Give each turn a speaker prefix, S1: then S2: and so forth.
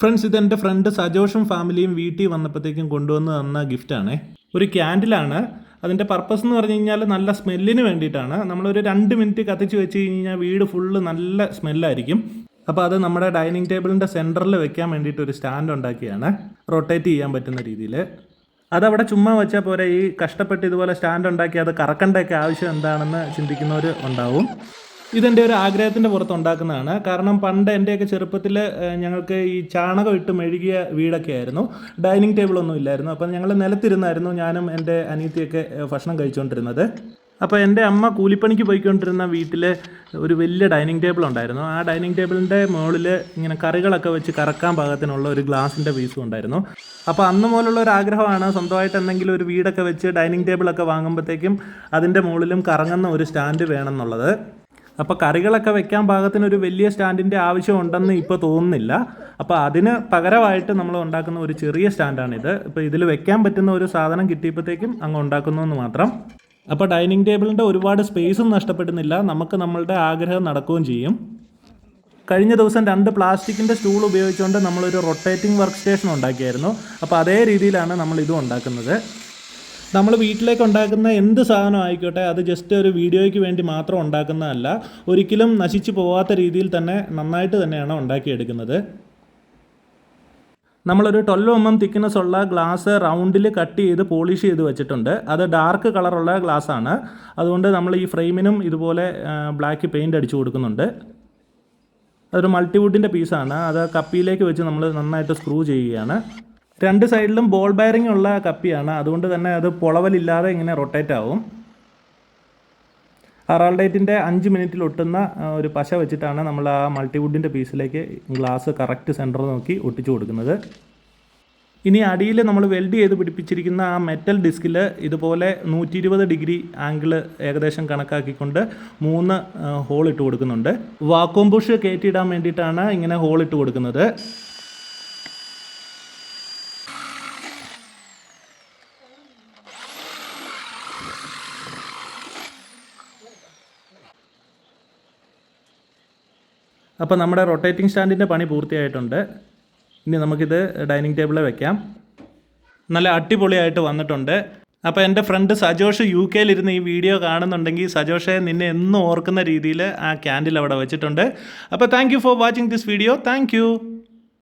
S1: Friends ഇത് എന്റെ front സജോഷും ഫാമിലിയും വീട്ടിൽ വന്നപ്പോഴത്തേക്കും കൊണ്ടുവന്ന് തന്ന ഗിഫ്റ്റാണ് ഒരു ക്യാൻഡിലാണ് അതിന്റെ പർപ്പസ് എന്ന് പറഞ്ഞു കഴിഞ്ഞാൽ നല്ല സ്മെല്ലിന് വേണ്ടിയിട്ടാണ്. നമ്മളൊരു രണ്ട് മിനിറ്റ് കത്തിച്ച് വെച്ച് കഴിഞ്ഞാൽ വീട് ഫുള്ള് നല്ല സ്മെല്ലായിരിക്കും അപ്പോൾ അത് നമ്മുടെ ഡൈനിങ് ടേബിളിന്റെ സെന്ററിൽ വെക്കാൻ വേണ്ടിയിട്ട് ഒരു സ്റ്റാൻഡ് ഉണ്ടാക്കിയാണ്. റൊട്ടേറ്റ് ചെയ്യാൻ പറ്റുന്ന രീതിയിൽ അതവിടെ ചുമ്മാ വെച്ചാൽ പോരെ ഈ കഷ്ടപ്പെട്ട് ഇതുപോലെ സ്റ്റാൻഡ് ഉണ്ടാക്കി അത് കറക്കണ്ടൊക്കെ ആവശ്യം എന്താണെന്ന് ചിന്തിക്കുന്നവർ ഉണ്ടാവും. ഇതെന്റെ ഒരു ആഗ്രഹത്തിന്റെ പുറത്ത് ഉണ്ടാക്കുന്നതാണ്. കാരണം പണ്ട് എന്റെയൊക്കെ ചെറുപ്പത്തിൽ ഞങ്ങൾക്ക് ഈ ചാണകം ഇട്ട് മെഴുകിയ വീടൊക്കെ ആയിരുന്നു. ഡൈനിങ് ടേബിളൊന്നും ഇല്ലായിരുന്നു. അപ്പം ഞങ്ങൾ നിലത്തിരുന്നായിരുന്നു ഞാനും എന്റെ അനിയത്തിയൊക്കെ ഭക്ഷണം കഴിച്ചുകൊണ്ടിരുന്നത് അപ്പോൾ എന്റെ അമ്മ കൂലിപ്പണിക്ക് പോയിക്കൊണ്ടിരുന്ന വീട്ടിൽ ഒരു വലിയ ഡൈനിങ് ടേബിൾ ഉണ്ടായിരുന്നു. ആ ഡൈനിങ് ടേബിളിന്റെ മുകളിൽ ഇങ്ങനെ കറികളൊക്കെ വെച്ച് കറക്കാൻ പാകത്തിനുള്ള ഒരു ഗ്ലാസിന്റെ പീസും ഉണ്ടായിരുന്നു. അപ്പോൾ അന്ന് മുതലുള്ള ഒരു ആഗ്രഹമാണ് സ്വന്തമായിട്ട് എന്തെങ്കിലും ഒരു വീടൊക്കെ വെച്ച് ഡൈനിങ് ടേബിളൊക്കെ വാങ്ങുമ്പോഴത്തേക്കും അതിന്റെ മുകളിലും കറങ്ങുന്ന ഒരു സ്റ്റാൻഡ് വേണം എന്നുള്ളത്. അപ്പോൾ കറികളൊക്കെ വെക്കാൻ പാകത്തിന് ഒരു വലിയ സ്റ്റാൻഡിന്റെ ആവശ്യമുണ്ടെന്ന് ഇപ്പോൾ തോന്നുന്നില്ല. അപ്പോൾ അതിന് പകരമായിട്ട് നമ്മൾ ഉണ്ടാക്കുന്ന ഒരു ചെറിയ സ്റ്റാൻഡാണിത്. ഇപ്പോൾ ഇതിൽ വെക്കാൻ പറ്റുന്ന ഒരു സാധനം കിട്ടിയപ്പോഴത്തേക്കും അങ്ങ് ഉണ്ടാക്കുന്നു എന്ന് മാത്രം. അപ്പോൾ ഡൈനിങ് ടേബിളിന്റെ ഒരുപാട് സ്പേസും നഷ്ടപ്പെടുന്നില്ല. നമുക്ക് നമ്മളുടെ ആഗ്രഹം നടക്കുകയും ചെയ്യും. കഴിഞ്ഞ ദിവസം രണ്ട് പ്ലാസ്റ്റിക്കിന്റെ സ്റ്റൂൾ ഉപയോഗിച്ചുകൊണ്ട് നമ്മളൊരു റൊട്ടേറ്റിംഗ് വർക്ക് സ്റ്റേഷൻ ഉണ്ടാക്കിയായിരുന്നു. അപ്പോൾ അതേ രീതിയിലാണ് നമ്മൾ ഇതും ഉണ്ടാക്കുന്നത്. നമ്മൾ വീട്ടിലേക്ക് ഉണ്ടാക്കുന്ന എന്ത് സാധനം ആയിക്കോട്ടെ അത് ജസ്റ്റ് ഒരു വീഡിയോയ്ക്ക് വേണ്ടി മാത്രം ഉണ്ടാക്കുന്നതല്ല ഒരിക്കലും നശിച്ചു പോവാത്ത രീതിയിൽ തന്നെ നന്നായിട്ട് തന്നെയാണ് ഉണ്ടാക്കിയെടുക്കുന്നത്. നമ്മളൊരു ട്വൽവ് എം എം തിക്നെസ് ഉള്ള ഗ്ലാസ് റൗണ്ടിൽ കട്ട് ചെയ്ത് പോളിഷ് ചെയ്ത് വെച്ചിട്ടുണ്ട്. അത് ഡാർക്ക് കളറുള്ള ഗ്ലാസ് ആണ്. അതുകൊണ്ട് നമ്മൾ ഈ ഫ്രെയിമിനും ഇതുപോലെ ബ്ലാക്ക് പെയിന്റ് അടിച്ചു കൊടുക്കുന്നുണ്ട്. അതൊരു മൾട്ടിവുഡിന്റെ പീസാണ് അത് കപ്പിയിലേക്ക് വെച്ച് നമ്മൾ നന്നായിട്ട് സ്ക്രൂ ചെയ്യുകയാണ്. രണ്ട് സൈഡിലും ബോൾ ബയറിംഗ് ഉള്ള കപ്പിയാണ്. അതുകൊണ്ട് തന്നെ അത് പൊളവലില്ലാതെ ഇങ്ങനെ റൊട്ടേറ്റ് ആവും. അറാൾഡേറ്റിന്റെ അഞ്ച് മിനിറ്റിൽ ഒട്ടുന്ന ഒരു പശ വെച്ചിട്ടാണ് നമ്മൾ ആ മൾട്ടിവുഡിന്റെ പീസിലേക്ക് ഗ്ലാസ് കറക്റ്റ് സെന്റർ നോക്കി ഒട്ടിച്ചു കൊടുക്കുന്നത്. ഇനി അടിയിൽ നമ്മൾ വെൽഡ് ചെയ്ത് പിടിപ്പിച്ചിരിക്കുന്ന ആ മെറ്റൽ ഡിസ്കിൽ ഇതുപോലെ നൂറ്റി ഇരുപത് ഡിഗ്രി ആംഗിൾ ഏകദേശം കണക്കാക്കിക്കൊണ്ട് മൂന്ന് ഹോൾ ഇട്ട് കൊടുക്കുന്നുണ്ട്. വാക്വം ബുഷ് കയറ്റിയിടാൻ വേണ്ടിയിട്ടാണ് ഇങ്ങനെ ഹോൾ ഇട്ട് കൊടുക്കുന്നത്. അപ്പോൾ നമ്മുടെ റൊട്ടേറ്റിംഗ് സ്റ്റാൻഡിന്റെ പണി പൂർത്തിയായിട്ടുണ്ട്. ഇനി നമുക്കിത് ഡൈനിങ് ടേബിളിൽ വെക്കാം. നല്ല അടിപൊളിയായിട്ട് വന്നിട്ടുണ്ട്. അപ്പോൾ എന്റെ ഫ്രണ്ട് സജോഷ് യു കെയിലിരുന്ന് ഈ വീഡിയോ കാണുന്നുണ്ടെങ്കിൽ സജോഷെ നിന്നെ എന്നും ഓർക്കുന്ന രീതിയിൽ ആ ക്യാൻഡിൽ അവിടെ വെച്ചിട്ടുണ്ട്. അപ്പോൾ thank for watching this video thank